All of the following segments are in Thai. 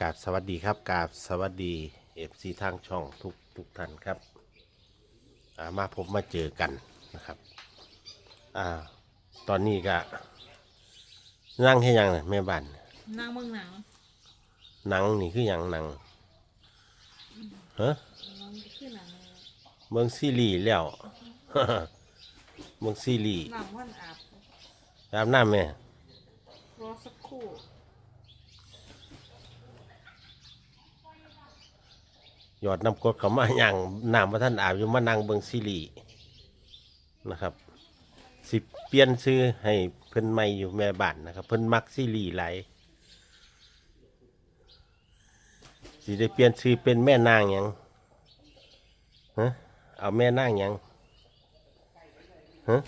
กราบสวัสดีครับกราบสวัสดีเอฟซีทางช่องทุกทุกท่านครับอ่ามาพบมาเจอกันนะครับอ่าตอนนี้ก็นั่งให้ยังนะแม่บ้านนางเมืองหนาวหนังนี่คืออย่างหนังฮะมันคือหนังเลยเมืองซีรีส์แล้วเมืองซีรีส์หนังวันอาบอาบน้ำแม่ รอสักครู่ หยอดน้ำกรดเขามาอย่างน้ำมาท่านอาบอยู่มานั่งเบิงซีรีส์นะครับ สิเปลี่ยนซื้อให้เพิ่นใหม่อยู่แม่บ้านนะครับ เพิ่นมักซีรีส์หลายสิได้เปลี่ยนซื้อเป็นแม่นางยังฮะเอาแม่นางยังฮะ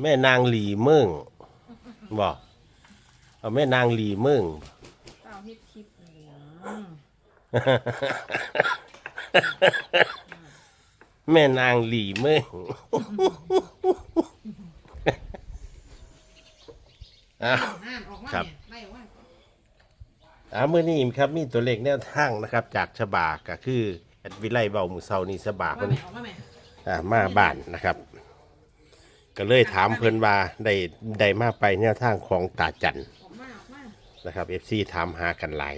แม่นางหลีเมืองบอกเอาแม่นางหลีเมืองเต้าเฮ็ดคลิปอะไรอย่าง แม่นางหลีเมืองอ้าวอ่านออกมาครับ เนี่ยไล่ออกมาอ่ามื่อนี้ครับมีตัวเลขแนวทางนะครับ จากฉบาก็คือแอดวิไลเบาหมูเซานี่ฉบาออกเพิ่มานแม่ออกมาแม่อ่ามาบ้านนะครับ ก็เลยถามเพิ่นว่าได้ได้มาไปแนวทางของตาจันออกมาออกมานะครับเอฟซีถามหากันหลาย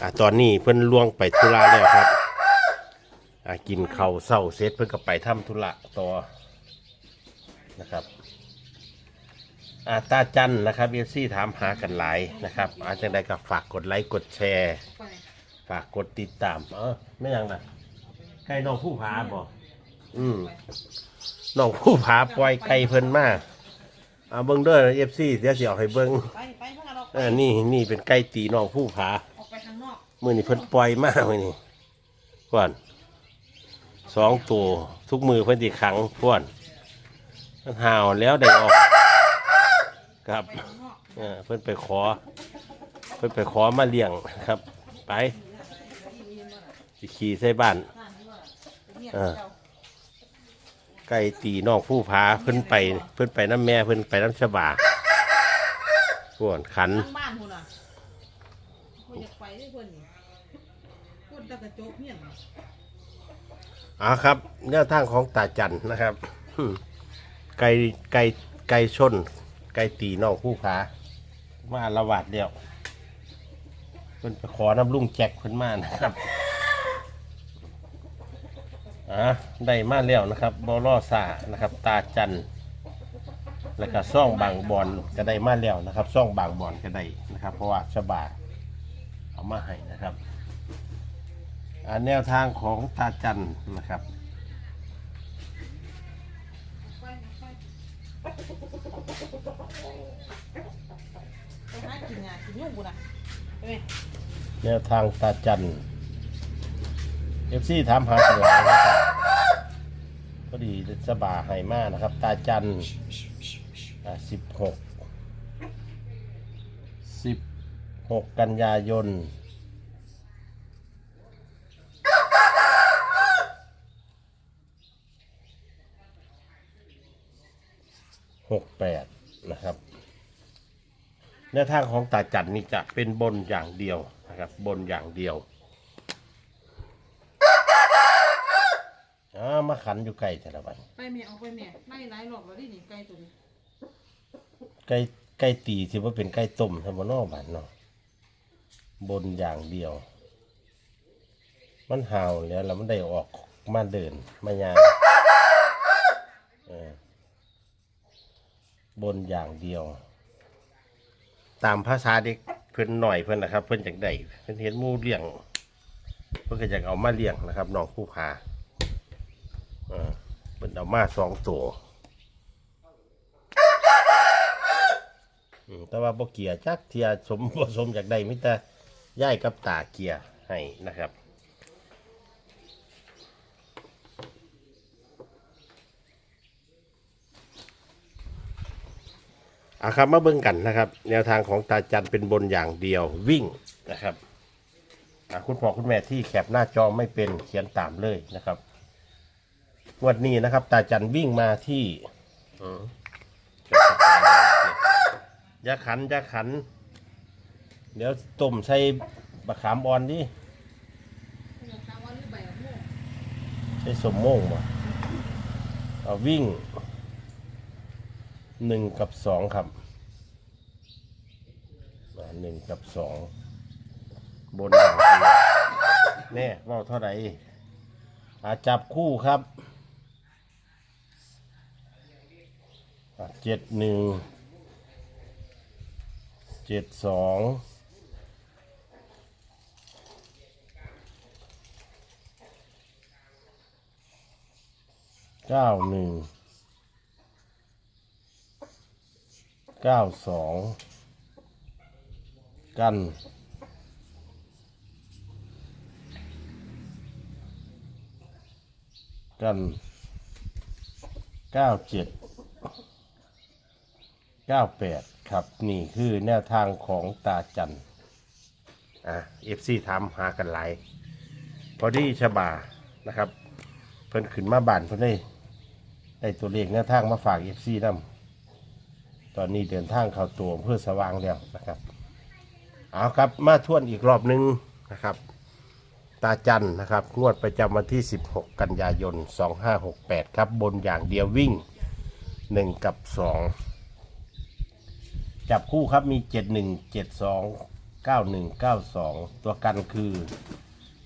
อ่าตอนนี้เพิ่นล่วงไปธุระแล้วครับอ่ากินข้าวเศร้าเสร็จเพิ่นก็ไปทำธุระต่อนะครับอาตาจันนะครับเอฟซีถามหากันหลายนะครับอาจังใดก็ฝากกดไลค์กดแชร์ไปฝากกดติดตาม เออไม่ยังนะไก่น้องผู้ผาบ่อืมน้องผู้ผาปล่อยไก่เพิ่นมาเอาเบิ้งเด้อเอฟซีเดี๋ยวสิเอาให้เบิ้งไปไปพวกเราเออนี่นี่เป็นไก่ตีน้องผู้ผา มือนี้เพิ่นปล่อยมามื้อนี้พ่อนสองตัวทุกมือเพิ่นสิขังพ่อนมันห่าวแล้วได้ออกครับเออเพิ่นไปขอ เพิ่นไปขอมาเลี้ยงครับ ไปสิขี่ใส่บ้านเออไก่ตีนอกผู้พาเพิ่นไป เพิ่นไปน้ำแม่เพิ่นไปน้ำชะบาส่วนขัน บ้านคุณอะคุณอยากไปได้คนนี่คน ตะกระโจกเนี่ยอ่าครับแนวทางของตาจันนะครับ ไก่ไก่ไก่ชน ไก่ตีนอกผู้พามาละวาดเดียวเพิ่นไปขอน้ำลุงแจ็คเพิ่นมานะครับอ่าได้มาแล้วนะครับบอลอซานะครับ ตาจันแล้วก็ซ่องบางบอลก็ได้มาแล้วนะครับซ่องบางบอลก็ได้นะครับ เพราะว่าฉบาเอามาให้นะครับ อ่าแนวทางของตาจันนะครับไปไปไปหากินงานกินยุ่งกูนะไปไหมแนวทางตาจันเอฟซีถามหากันหลายนะครับพอดีสบาให้มานะครับ ตาจันสิบหกสิบหกกันยายน หกแปดนะครับแนวทางของตาจันนี่จะเป็นบนอย่างเดียวนะครับ บนอย่างเดียวอ่ามาขันอยู่ไกลแต่ละวันไปแม่ออกไปแม่ไล่ไล่หลอกเราได้หนิไกลตัวนี้ไก่ไก่ตีสิว่าเป็นไก่ต้มทำมานอกบ้านเนาะบนอย่างเดียว มันห่าวแล้วแล้วมันได้ออกมาเดินมายางเออ บนอย่างเดียว ตามภาษาเด็กเพิ่นหน่อยเพิ่นนะครับ เพิ่นจากได้เพิ่นเห็นหมูเลี้ยง เพิ่นก็อยากเอามาเลี้ยงนะครับน้องผู้พาเออเพิ่นเอามาสองตัวอืมแต่ว่าบ่เกียจักเทียสมบ่สมจากได้มิแต่ย่ายกับตาเกียให้นะครับ อาครับมาเบิ่งกันนะครับ แนวทางของตาจันเป็นบนอย่างเดียววิ่งนะครับอ่าคุณพ่อคุณแม่ที่แคปหน้าจอไม่เป็นเขียนตามเลยนะครับงวดนี้นะครับ ตาจันวิ่งมาที่อืมย่าขันย่าขัน เดี๋ยวต้มใส่บะขามอ่อนดิใบมะม่วงใส่สมโม่งบ่เอาวิ่ง หนึ่งกับสองครับหนึ่งกับสองบนอย่างเดียวแน่เว่าเท่าไหร่อาจับคู่ครับเจ็ดหนึ่งเจ็ดสองเก้าหนึ่ง เก้าสองกันกันเก้าเจ็ดเก้าแปดครับ นี่คือแนวทางของตาจันอะเอฟซีทำหากันหลายพอดีฉบานะครับ เพิ่นขึ้นมาบ้านเพิ่นได้ได้ตัวเลขแนวทางมาฝากเอฟซีนำ อนนี้เดินทางเข้าตัวอำเพื่อสว่างแล้วนะครับ เอาครับมาทวนอีกรอบหนึงนะครับ ตาจันนะครับงวดประจำวันที่ 16 กันยายน 2568 ครับ บนอย่างเดียววิ่ง 1 กับ 2 จับคู่ครับมี 71 72 91 92 ตัวกันคือ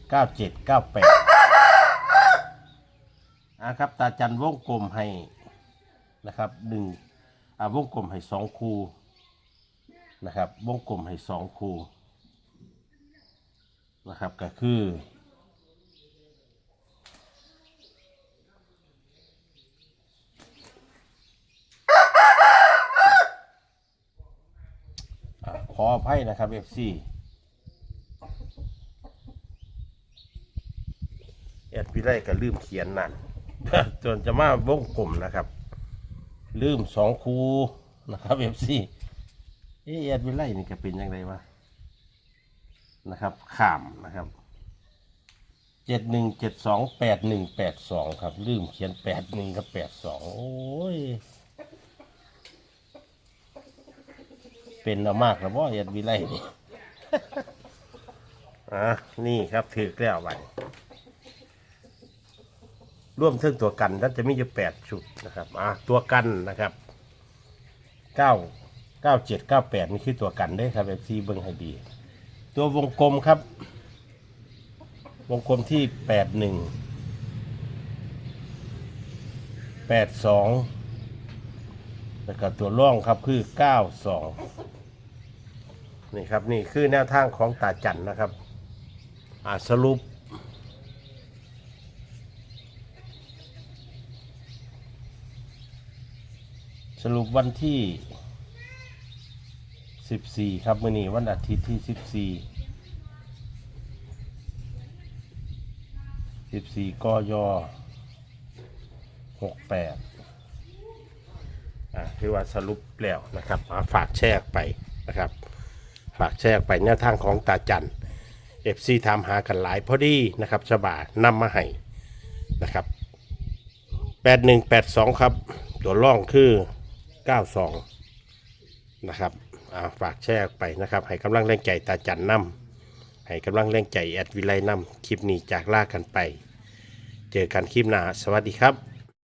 97 98อะครับ ตาจันวงกลมให้นะครับหนึ่ง อ่าวงกลมให้สองคูนะครับ วงกลมให้สองคูนะครับก็คือขออภัยนะครับ FC แอดพี่ไล่ก็ลืมเขียนนั่นจนจะมาวงกลมนะครับ ลืมสองคูนะครับ FC เอะแอดวิไลนี่จะเป็นยังไงวะนะครับข้ามนะครับเจ็ดหนึ่งเจ็ดสองแปดหนึ่งแปดสองครับ ลืมเขียนแปดหนึ่งกับแปดสองโอ้ย เป็นเอามากแล้วว่าเอ็ดวิไลนี่ อะนี่ครับถือแล้วไป ร่วมเทิงตัวกันแล้วจะมีอยู่แปดชุดนะครับอะตัวกันนะครับเก้าเก้าเจ็ดเก้าแปดนี่คือตัวกันเด้อครับเอฟซีเบิ้งให้ดี ตัววงกลมครับ วงกลมที่แปดหนึ่งแปดสองแล้วก็ตัวร่องครับคือเก้าสองนี่ครับนี่คือแนวทางของตาจันนะครับอ่าสรุป สรุปวันที่ 14 ครับมื่อนี้วันอาทิตย์ที่ 14 14กย68อะคือว่าสรุปแล้วนะครับอะฝากแชร์ออกไปนะครับ ฝากแชร์ออกไปแนวทางของตาจันเอฟซีถามหากันหลายพอดีนะครับฉบานำมาให้นะครับ 8182 ครับ ตัวร่องคือ 92นะครับอ่าฝากแชร์ไปนะครับ ให้กำลังแรงใจตาจันนำให้กำลังแรงใจแอดวิไลนำคลิปนี้จากลากันไป เจอกันคลิปหน้าสวัสดีครับ